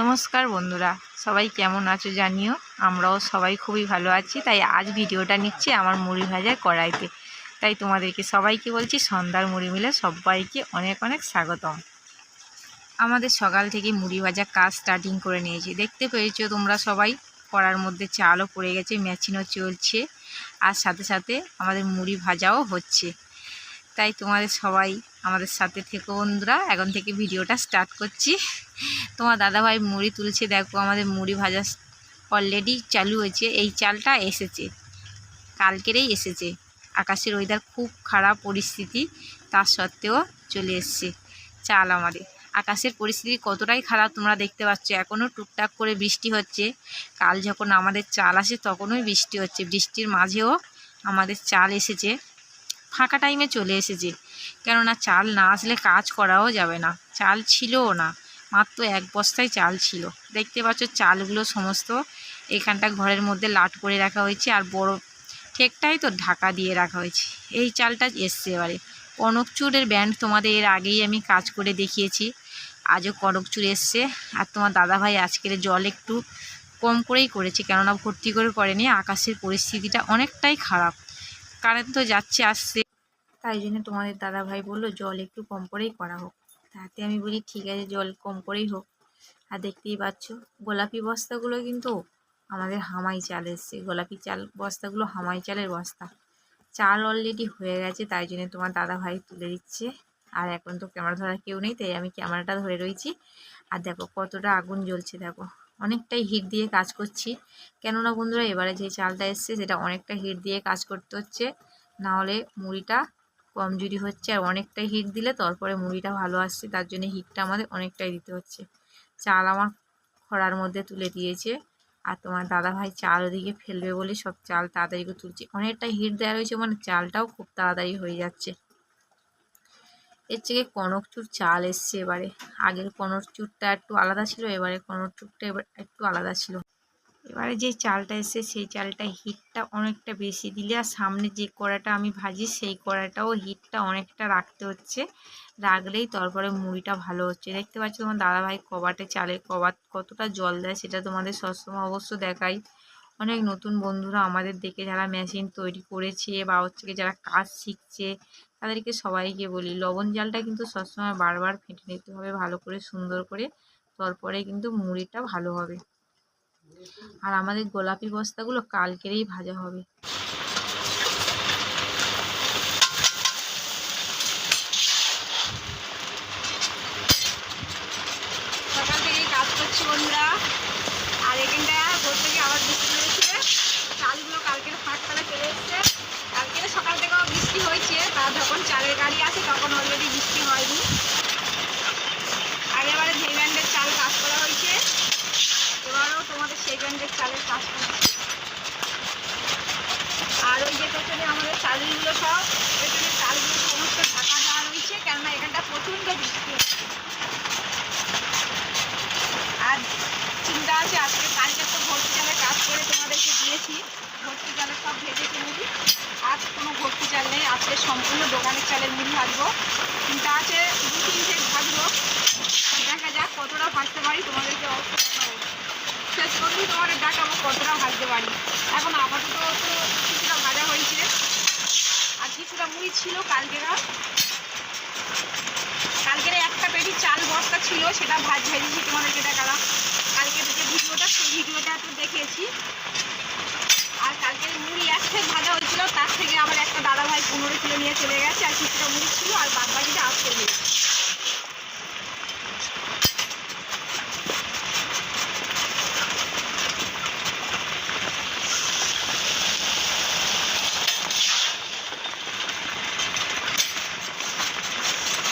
নমস্কার বন্ধুরা, সবাই কেমন আছো জানিও? আমরাও সবাই খুবই ভালো আছি। তাই আজ ভিডিওটা নিচ্ছি আমার মুড়ি ভাজা কড়াইতে। তাই তোমাদেরকে সবাইকে বলছি, সন্ধ্যার মুড়ি মিলে সবাইকে অনেক অনেক স্বাগতম। আমাদের সকাল থেকে মুড়ি ভাজা কাজ স্টার্টিং করে নিয়েছি। দেখতে পেয়েছ তোমরা সবাই, কড়ার মধ্যে চালও পড়ে গেছে, মেশিনও চলছে, আর সাথে সাথে আমাদের মুড়ি ভাজাও হচ্ছে। তাই তোমাদের সবাই আমাদের সাথে থেকো বন্ধুরা। এখন থেকে ভিডিওটা স্টার্ট করছি। তোমার দাদাভাই মুড়ি তুলছে, দেখো আমাদের মুড়ি ভাজা অলরেডি চালু হয়েছে। এই চালটা এসেছে। কালকেরেই এসেছে। আকাশের ওয়েদার খুব খারাপ পরিস্থিতি, তার সত্ত্বেও চলে এসছে চাল আমাদের। আকাশের পরিস্থিতি কতটাই খারাপ তোমরা দেখতে পাচ্ছ। এখনও টুকটাক করে বৃষ্টি হচ্ছে। কাল যখন আমাদের চাল আসে, তখনই বৃষ্টি হচ্ছে। বৃষ্টির মাঝেও আমাদের চাল এসেছে। ফাঁকা টাইমে চলে এসেছে। কেননা চাল না আসলে কাজ করাও যাবে না। চাল ছিলও না। মাত্র এক বস্তায় চাল ছিল। দেখতে পাচ্ছ চালগুলো সমস্ত এখানটা ঘরের মধ্যে লাট করে রাখা হয়েছে আর বড় ঠেকটাই তো ঢাকা দিয়ে রাখা হয়েছে। এই চালটা এসছে এবারে। কনকচুরের ব্যান্ড তোমাদের এর আগেই আমি কাজ করে দেখিয়েছি। আজও কনকচুর এসছে আর তোমার দাদাভাই আজকের জল একটু কম করেই করেছে, কেননা ভর্তি করে করেনি আকাশের পরিস্থিতিটা অনেকটাই খারাপ। কারেন্ট তো যাচ্ছে, আসছে। তাই জন্য তোমাদের দাদা ভাই বলল, জল একটু কম করেই করা হোক। তাতে আমি বলি, ঠিক আছে, জল কম করেই হোক। আর দেখতেই পাচ্ছ, গোলাপি বস্তাগুলো কিন্তু আমাদের হামাই চাল এসছে। গোলাপি চাল বস্তাগুলো হামাই চালের বস্তা। চাল অলরেডি হয়ে গেছে, তাই জন্য তোমার দাদা ভাই তুলে দিচ্ছে। আর এখন তো ক্যামেরা ধরার কেউ নেই, তাই আমি ক্যামেরাটা ধরে রয়েছি। আর দেখো কতটা আগুন জ্বলছে, দেখো। অনেকটাই হিট দিয়ে কাজ করছি। কেননা বন্ধুরা, এবারে যে চালটা এসছে, সেটা অনেকটা হিট দিয়ে কাজ করতে হচ্ছে। নাহলে মুড়িটা কমজোরি হচ্ছে আর অনেকটাই হিট দিলে তারপরে মুড়িটা ভালো আসছে, তার জন্য হিটটা আমাদের অনেকটাই দিতে হচ্ছে। চাল আমার খরার মধ্যে তুলে দিয়েছে আর তোমার দাদা ভাই চাল ওদিকে ফেলবে বলে সব চাল তাড়াতাড়ি করে তুলছে। অনেকটা হিট দেওয়া রয়েছে মানে চালটাও খুব তাড়াতাড়ি হয়ে যাচ্ছে। এর থেকে কনকচুর চাল এসছে এবারে। আগের কনকচুরটা একটু আলাদা ছিল, এবারে কনকচুরটা এবার একটু আলাদা ছিল। এবারে যে চালটা এসে সেই চালটা হিটটা অনেকটা বেশি দিলে আর সামনে যে কড়াটা আমি ভাজি, সেই কড়াটাও হিটটা অনেকটা রাখতে হচ্ছে। রাখলেই তারপরে মুড়িটা ভালো হচ্ছে। দেখতে পাচ্ছ তোমার দাদাভাই কবাটে চালে কবাট কতটা জল দেয় সেটা তোমাদের সবসময় অবশ্য দেখাই। অনেক নতুন বন্ধুরা আমাদের দেখে যারা মেশিন তৈরি করেছে বা হচ্ছে যারা কাজ শিখছে, তাদেরকে সবাইকে বলি, লবণ জালটা কিন্তু সবসময় বারবার ফেটে নিতে হবে ভালো করে, সুন্দর করে। তারপরে কিন্তু মুড়িটা ভালো হবে। আর আমাদের গোলাপি বস্তাগুলো কালকেরেই ভাজা হবে। সকাল থেকেই কাজ আর ভোর থেকে আবার হয়েছে চালগুলো কালকের চলে এসছে। কালকে সকাল থেকেও বৃষ্টি হয়েছে তা যখন চালের গাড়ি আসে তখন অলরেডি বৃষ্টি হয়নি আগেবারে যে ব্যান্ডের চাল কাজ করা হয়েছে এবারেও তোমাদের চালের কাজ করা আর ওই যে পেছনে আমাদের চালগুলো সব, পেছনে চালগুলো সমস্ত ঢাকা দেওয়া রয়েছে, কেননা এখানটা প্রচণ্ড বৃষ্টি হচ্ছে। আর চিন্তা আছে, আজকে কালকে তো ভর্তি চালের কাজ করে তোমাদেরকে দিয়েছি। ভর্তি চালের সব ভেজেছে মুড়ি আজ কোনো ভর্তি চাল নেই, আজকে সম্পূর্ণ দোকানের চালের মুড়ি ভাজবো। চিন্তা আছে দু তিন ভাজবো। দেখা যাক কতটা ভাজতে পারি তোমাদেরকে দেখাবো শেষ পর্যন্ত তোমাদের দেখাবো কতটা ভাজতে পারি। এখন আপাতত তো কিছুটা ভাজা হয়েছে। আর কিছুটা মুড়ি ছিল কালকেরা কালকের একটা পেটি চাল বস্তা ছিল, সেটা ভাজ ভেজেছি তোমাদেরকে দেখালাম। কালকের যে ভিডিওটা, সেই ভিডিওটা একটু দেখিয়েছি আর কালকের মুড়ি এক থেকে ভাজা হয়েছিল, তার থেকে আবার একটা দাদা ভাই পনেরো কিলো নিয়ে চলে গেছে, আর কিছুটা মুড়ি ছিল, আর বাদ বাকিটা আসতে গিয়েছে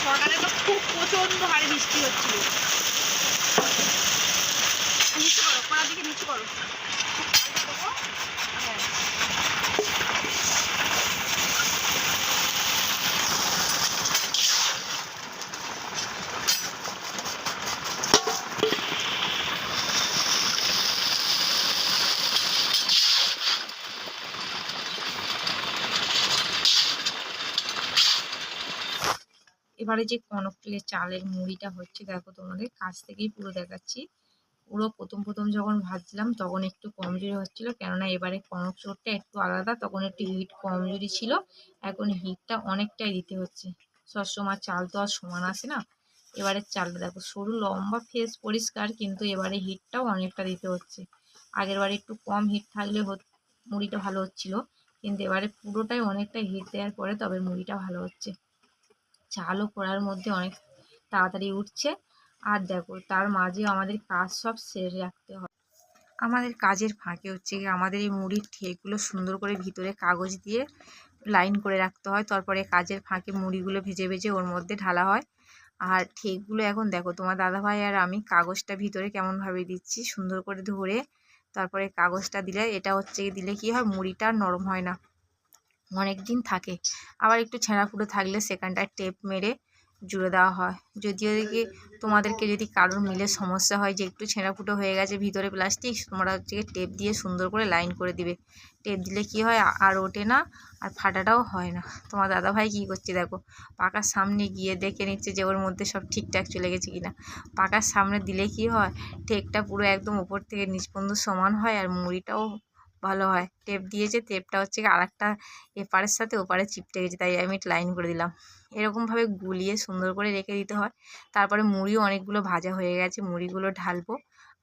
সকালে তো খুব প্রচণ্ড হারে বৃষ্টি হচ্ছিল নিচু করো কড়ার দিকে নিচু করো হ্যাঁ। এবারে যে কনক তেলের চালের মুড়িটা হচ্ছে, দেখো তোমাদের কাছ থেকেই পুরো দেখাচ্ছি। পুরো প্রথম প্রথম যখন ভাজলাম, তখন একটু কমজোরি হচ্ছিল, কেননা এবারে কনক চোরটা একটু আলাদা, তখন একটু হিট কমজোরি ছিল, এখন হিটটা অনেকটাই দিতে হচ্ছে। সবসময় চাল তো আর সমান আসে না। এবারে চালটা দেখো, সরু লম্বা ফেস পরিষ্কার, কিন্তু এবারে হিটটাও অনেকটা দিতে হচ্ছে। আগের বারে একটু কম হিট থাকলে মুড়িটা ভালো হচ্ছিল, কিন্তু এবারে পুরোটাই অনেকটা হিট দেওয়ার পরে তবে মুড়িটা ভালো হচ্ছে। চালও করার মধ্যে অনেক তাড়াতাড়ি উঠছে। আর দেখো, তার মাঝে আমাদের কাজ সব সেরে রাখতে হয়। আমাদের কাজের ফাঁকে হচ্ছে গিয়ে আমাদের এই মুড়ির ঠেকগুলো সুন্দর করে ভিতরে কাগজ দিয়ে লাইন করে রাখতে হয়। তারপরে কাজের ফাঁকে মুড়িগুলো ভেজে ভেজে ওর মধ্যে ঢালা হয়। আর ঠেকগুলো এখন দেখো, তোমার দাদাভাই আর আমি কাগজটা ভিতরে কেমনভাবে দিচ্ছি, সুন্দর করে ধরে তারপরে কাগজটা দিলে, এটা হচ্ছে দিলে কি হয়, মুড়িটা নরম হয় না। অনেক দিন থাকে। আবার একটু ছেঁড়া ফুটো থাকলে সেখানটায় টেপ মেরে জুড়ে দেওয়া হয়। যদিও দেখি তোমাদেরকে যদি কারোর মিলে সমস্যা হয় যে একটু ছেঁড়া ফুটো হয়ে গেছে ভিতরে প্লাস্টিক, তোমরা হচ্ছে টেপ দিয়ে সুন্দর করে লাইন করে দিবে। টেপ দিলে কি হয়? আর ওঠে না, আর ফাটাটাও হয় না। তোমার দাদাভাই কী করছে দেখো? পাকার সামনে গিয়ে দেখে নিচ্ছে যে ওর মধ্যে সব ঠিকঠাক চলে গেছে কিনা। পাকার সামনে দিলে কি হয়? টেকটা পুরো একদম উপর থেকে নিচ পর্যন্ত সমান হয় আর মুড়িটাও ভালো হয়। টেপ দিয়েছে টেপটা হচ্ছে কি আরেকটা এপারের সাথে ওপারে চিপটে গেছে, তাই আমি লাইন করে দিলাম। এরকমভাবে গুলিয়ে সুন্দর করে রেখে দিতে হয়। তারপরে মুড়িও অনেকগুলো ভাজা হয়ে গেছে, মুড়িগুলো ঢালবো।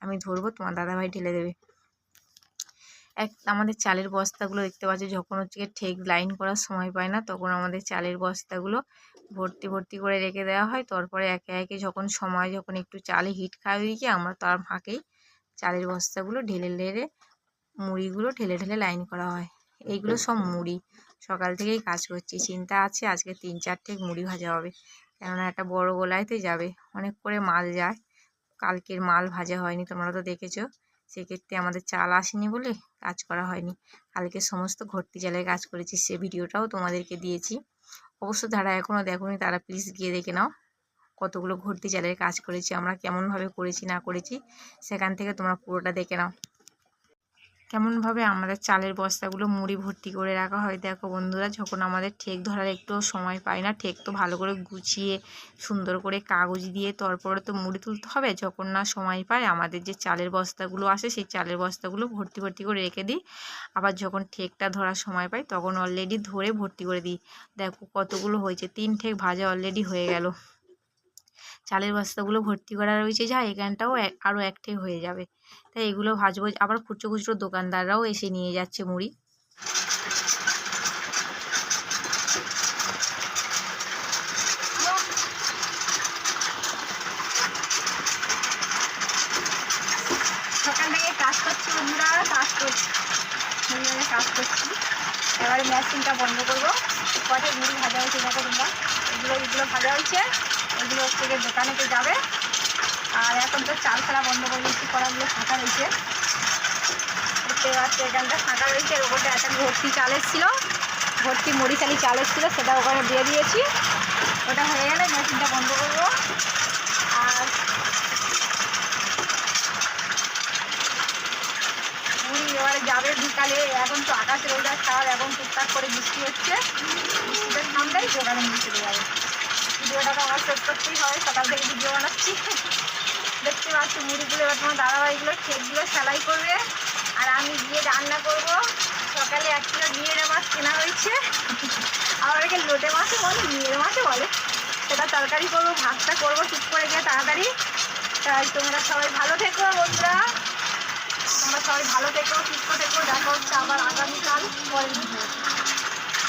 আমি ধরবো, তোমার দাদাভাই ঢেলে দেবে। এক, আমাদের চালের বস্তাগুলো দেখতে পাচ্ছ, যখন হচ্ছে ঠেক লাইন করার সময় পায় না, তখন আমাদের চালের বস্তাগুলো ভর্তি ভর্তি করে রেখে দেওয়া হয়। তারপরে একে একে যখন সময়, যখন একটু চালে হিট খাওয়া দিয়েছি আমরা তার ফাঁকেই চালের বস্তাগুলো ঢেলে ঢেলে মুড়িগুলো ঠেলে ঠেলে লাইন করা হয়। এইগুলো সব মুড়ি। সকাল থেকেই কাজ করছি। চিন্তা আছে আজকে তিন চারটে মুড়ি ভাজা হবে। কেননা একটা বড় গোলাইতে যাবে। অনেক করে মাল যায়। কালকের মাল ভাজা হয়নি, তোমরা তো দেখেছ। সেক্ষেত্রে আমাদের চাল আসেনি বলে কাজ করা হয়নি। কালকে সমস্ত ভর্তি চালের কাজ করেছি। সে ভিডিওটাও তোমাদেরকে দিয়েছি। অবশ্য যারা এখনও দেখোনি, তারা প্লিজ গিয়ে দেখে নাও। কতগুলো ভর্তি চালের কাজ করেছি, আমরা কেমনভাবে করেছি, না করেছি, সেখান থেকে তোমরা পুরোটা দেখে নাও। কেমনভাবে আমাদের চালের বস্তাগুলো মুড়ি ভর্তি করে রাখা হয়, দেখো বন্ধুরা, যখন আমাদের ঠেক ধরার একটুও সময় পাই না, ঠেক তো ভালো করে গুছিয়ে, সুন্দর করে কাগজ দিয়ে তারপরে তো মুড়ি তুলতে হবে, যখন না সময় পাই আমাদের যে চালের বস্তাগুলো আসে, সেই চালের বস্তাগুলো ভর্তি ভর্তি করে রেখে দিই। আবার যখন ঠেকটা ধরার সময় পাই, তখন অলরেডি ধরে ভর্তি করে দিই। দেখো কতগুলো হয়েছে, তিন ঠেক ভাজা অলরেডি হয়ে গেল। চালের বস্তাগুলো ভর্তি করা রয়েছে যা এখানটাও আরও এক ঠেক হয়ে যাবে। তাই এগুলো ভাজবো। আবার খুচরো খুচরো দোকানদাররাও এসে নিয়ে যাচ্ছে মুড়ি। করছি এবারে মেশিনটা বন্ধ করব। কটা মুড়ি ভাজা হয়েছে দেখো তোমরা। এগুলো এগুলো ভাজা হয়েছে। এগুলো গিয়ে দোকানেতে যাবে। আর এখন তো চাল ফেলা বন্ধ করে দিচ্ছি কড়াগুলো ফাঁকা রয়েছে। দেখতে পাচ্ছি, এখানটা ফাঁকা রয়েছে, এর উপরটা একটা ভর্তি চাল এসেছিল। ভর্তি মরিচালি চাল এসেছিল, সেটা ওখানে দিয়ে দিয়েছি। ওটা হয়ে গেলে মেশিনটা বন্ধ করব। আর মুড়ি এবারে যাবে বিকালে। এখন তো আকাশের ওইটা খাওয়ার এখন টুকটাক করে বৃষ্টি হচ্ছে। বৃষ্টিতে থামলেই দোকানে নিয়ে চলে যাবে। ভিডিওটা তো আমার শেষ করতেই হবে সকাল থেকে ভিডিও বানাচ্ছি। দেখতে পাচ্ছি, মুড়িগুলো এবার তোমার দাদাভাইগুলো খেকগুলো সেলাই করবে। আর আমি গিয়ে রান্না করব। সকালে এক কিলো নিয়ের মাছ কেনা হয়েছে। আবার একে লোটে মাছও বলে নিয়ের মাছও বলে। সেটা তরকারি করব, ভাতটা করব ঠিক করে গিয়ে তাড়াতাড়ি। তাই তোমরা সবাই ভালো থেকো বন্ধুরা। তোমরা সবাই ভালো থেকো, সুস্থ থেকো। দেখা হচ্ছে আবার আগামীকাল। আগামী